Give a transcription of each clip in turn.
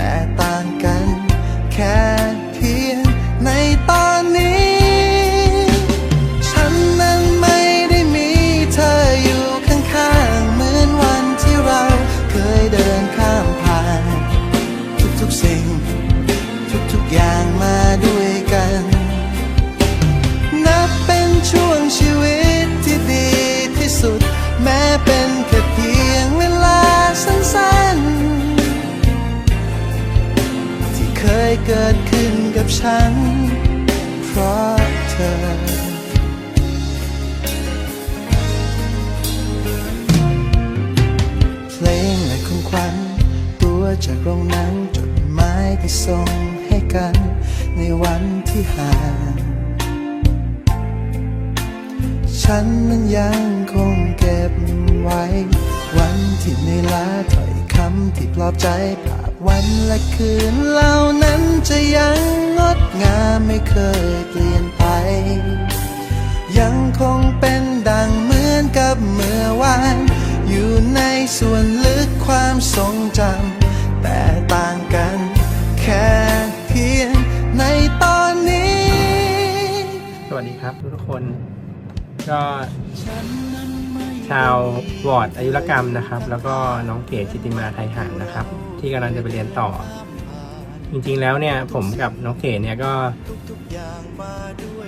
แต่ต่า เคยเกิดขึ้นกับฉัน เพราะเธอ เพลงและของขวัญตัวจากโรงหนังจดหมายที่ส่งให้กัน ในวันที่ห่างฉันนั้นยังคงเก็บไว้ วันที่ในอยล้าถ้อยคำที่ปลอบใจภา วันและคืนเหล่านั้นจะยังงดงามไม่เคยเปลี่ยนไป ยังคงเป็นดังเหมือนกับเมื่อวาน อยู่ในส่วนลึกความทรงจำแต่ต่างกันแค่เพียงในตอนนี้ สวัสดีครับทุกคนก็ ชาววอร์ดอายุรกรรมนะครับ แล้วก็น้องเก๋จิติมาไทยหันนะครับ ที่กำลังจะไปเรียนต่อ จริงๆแล้วเนี่ยผมกับน้องเก๋เนี่ยก็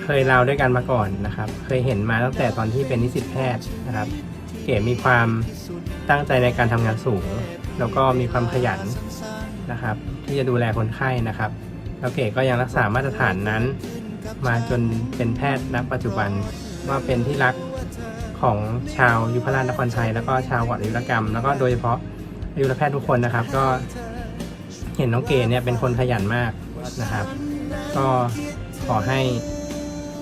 เคยเราด้วยกันมาก่อนนะครับ เคยเห็นมาตั้งแต่ตอนที่เป็นนิสิตแพทย์นะครับ เก๋มีความตั้งใจในการทำงานสูง แล้วก็มีความขยันนะครับ ที่จะดูแลคนไข้นะครับ แล้วเก๋ก็ยังรักษามาตรฐานนั้น มาจนเป็นแพทย์ณปัจจุบันว่าเป็นที่รัก ของชาวยุพราชนครไทยแล้วก็ชาววอร์ดอายุรกรรม แล้วก็โดยเฉพาะอายุรแพทย์ทุกคนนะครับ ก็เห็นน้องเก๋เนี่ยเป็นคนขยันมากนะครับ ก็ขอให้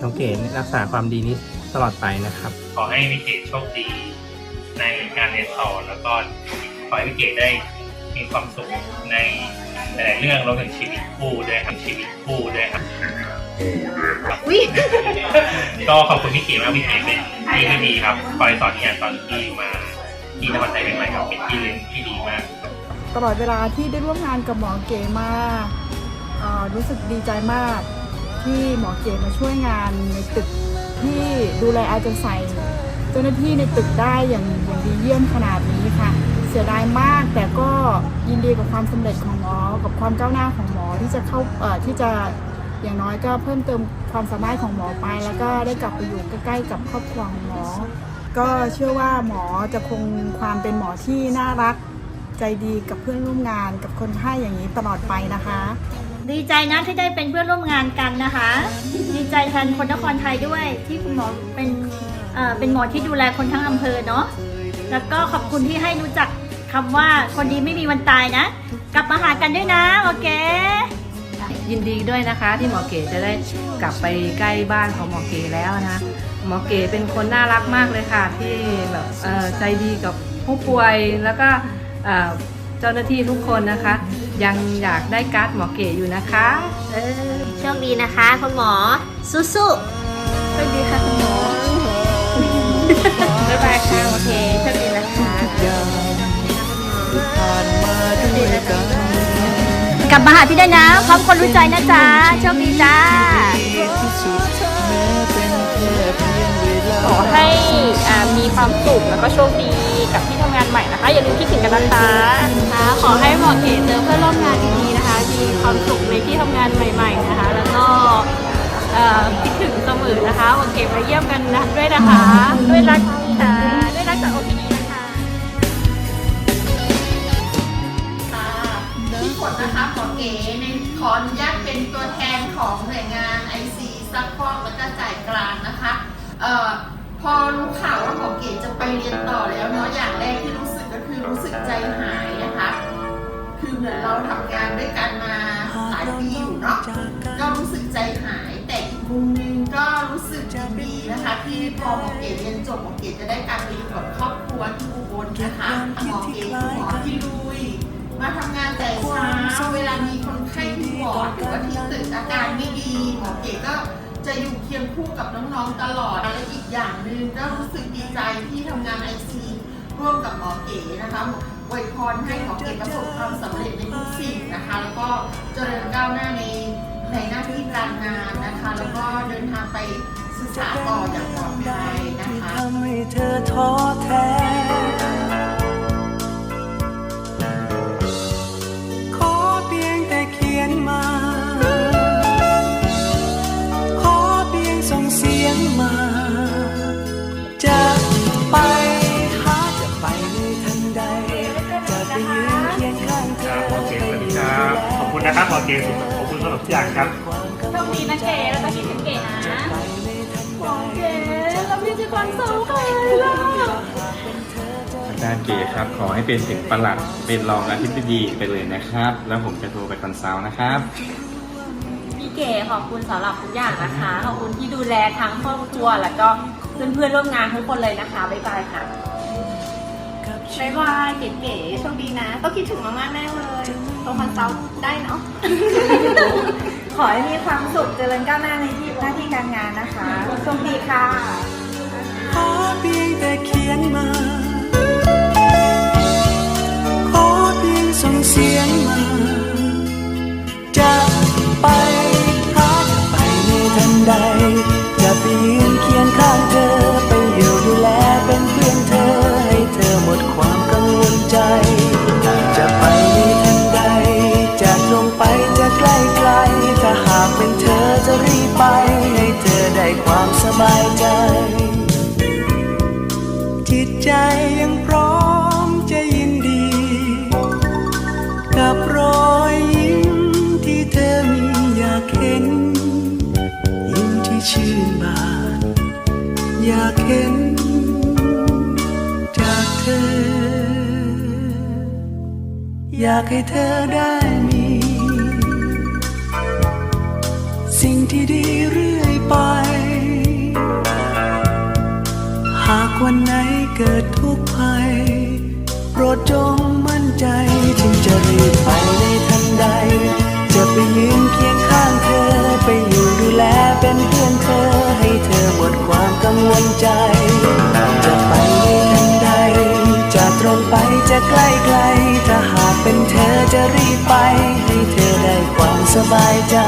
น้องเก๋รักษาความดีนี้ตลอดไปนะครับ ขอให้วิเกตโชคดีในการเรียนต่อแล้วก็ขอให้วิเกตได้มีความสุขในหลายๆเรื่องรวมถึงชีวิตคู่ด้วยครับชีวิตคู่ด้วยครับวิก็ขอบคุณพี่เก๋มากพี่เก๋เป็น พี่ที่ดีครับคอยสอนที่อย่างตอนที่มาที่นครไทยเป็นใหม่ครับเป็นพี่เลี้ยงที่ดีมาก ตลอดเวลาที่ได้ร่วมงานกับหมอเก๋มาเอ่อรู้สึกดีใจมากที่หมอเก๋มาช่วยงานในตึกที่ดูแลอาจจะใส่เจ้าหน้าที่ในตึกได้อย่างอย่างดีเยี่ยมขนาดนี้ค่ะ เสียดายมากแต่ก็ยินดีกับความสำเร็จของหมอ กับความก้าวหน้าของหมอที่จะเข้าที่จะ อย่างน้อยก็เพิ่มเติมความสามารถของหมอไป แล้วก็ได้กลับไปอยู่ใกล้ๆกับครอบครัวของหมอ ก็เชื่อว่าหมอจะคงความเป็นหมอที่น่ารักใจดีกับเพื่อนร่วมงานกับคนไข้อย่างนี้ตลอดไปนะคะ ดีใจนะที่ได้เป็นเพื่อนร่วมงานกันนะคะ ดีใจแทนคนนครไทยด้วยที่คุณหมอเป็นเอ่อเป็นหมอที่ดูแลคนทั้งอำเภอเนาะแล้วก็ขอบคุณที่ให้รู้จักคำว่าคนดีไม่มีวันตายนะ กลับมาหากันด้วยนะ โอเค ยินดีด้วยนะคะ ที่หมอเก๋จะได้กลับไปใกล้บ้านของหมอเก๋แล้วนะหมอเก๋เป็นคนน่ารักมากเลยค่ะ ที่แบบเอ่อใจดีกับผู้ป่วยแล้วก็เอ่อเจ้าหน้าที่ทุกคนนะคะ ยังอยากได้การ์ดหมอเก๋อยู่นะคะเออโชคดีนะคะคุณหมอสู้ๆสวัสดีค่ะคุณหมอบ๊ายบายค่ะโอเคโชคดีนะคะผ่านมาด้วยกัน กลับมาหาพี่ได้นะ พร้อมคนรู้ใจนะจ๊ะโชคดีจ้าที่สุดแม้เป็นแค่เพียงเวลาขอให้อ่ามีความสุขแล้วก็โชคดีกับที่ทำงานใหม่นะคะ อย่าลืมคิดถึงกันนะคะค่ะขอให้หมอเก๋เจอเพื่อนร่วมงานดีๆนะคะ มีความสุขในที่ทำงานใหม่ ๆนะคะ แล้วก็เอ่อคิดถึงเสมอนะคะหมอเก๋มาเยี่ยมกันนะด้วยนะคะ ด้วยรักค่ะด้วยรักจากโอพีนะค นะคะหมอเก๋ในขออนุญาตเป็นตัวแทนของหน่วยงาน IC ซักฟอกและก็จ่ายกลางนะคะเอ่อพอรู้ข่าวว่าหมอเก๋จะไปเรียนต่อแล้วเนาะอย่างแรกที่รู้สึกก็คือรู้สึกใจหายนะคะ คือเหมือนเราทำงานด้วยกันมาหลายปีอยู่เนาะก็รู้สึกใจหายแต่อีกมุมนึงก็รู้สึกดีนะคะที่พอหมอเก๋เรียนจบหมอเก๋จะได้กลับไปอยู่กับครอบครัวที่อุบลนะคะหมอเก๋หมอที่ลุย มาทำงานแต่เช้าเวลามีคนไข้ที่วอร์ดหรือว่าที่ตึกอาการไม่ดีหมอเก๋ก็จะอยู่เคียงคู่กับน้องๆตลอดและอีกอย่างหนึ่งก็รู้สึกดีใจที่ทำงานไอซีร่วมกับหมอเก๋นะคะอวยพรให้หมอเก๋ประสบความสำเร็จในทุกสิ่งนะคะ แล้วก็เจริญก้าวหน้าในในหน้าที่การงานนะคะ แล้วก็เดินทางไปศึกษาต่ออย่างปลอดภัยนะคะ นะครับหมอเก๋ขอบคุณสำหรับทุกอย่างครับโชคดีนะเก๋แล้วก็คิดถึงเก๋นะหมอเก๋แล้วพี่จะคนสูงเลยล่ะอาจารย์เก๋ครับ ขอให้เป็นถึงประหลัดเป็นรองอธิบดีไปเลยนะครับ แล้วผมจะโทรไปคอนซัลท์นะครับ พี่เก๋ขอบคุณสำหรับทุกอย่างนะคะ ขอบคุณที่ดูแลทั้งครอบครัวแล้วก็เพื่อนๆร่วมงานทุกคนเลยนะคะบ๊ายบายค่ะ บายบายเก๋ๆโชคดีนะ ต้องคิดถึงมากๆแน่เลยโทรคอนซัลท์ได้เนาะ ขอให้มีความสุขเจริญก้าวหน้าในที่หน้าที่การงานนะคะโชคดีค่ะ ขอเพียงแต่เขียนมา จะรีบไปให้เธอได้ความสบายใจ จิตใจยังพร้อมจะยินดี กับรอยยิ้มที่เธอมีอยากเห็น ยิ้มที่ชื่นบานอยากเห็นจากเธอ อยากให้เธอได้ ที่ดีเรื่อยไป หากวันไหนเกิดทุกข์ภัย โปรดจงมั่นใจถึงจะรีบไปในทันใด จะไปยืนเคียงข้างเธอ ไปอยู่ดูแลเป็นเพื่อนเธอ ให้เธอหมดความกังวลใจ จะไปในทันใด จะตรงไปจะใกล้ไกล ถ้าหากเป็นเธอจะรีบไป ให้เธอได้ความสบายใจ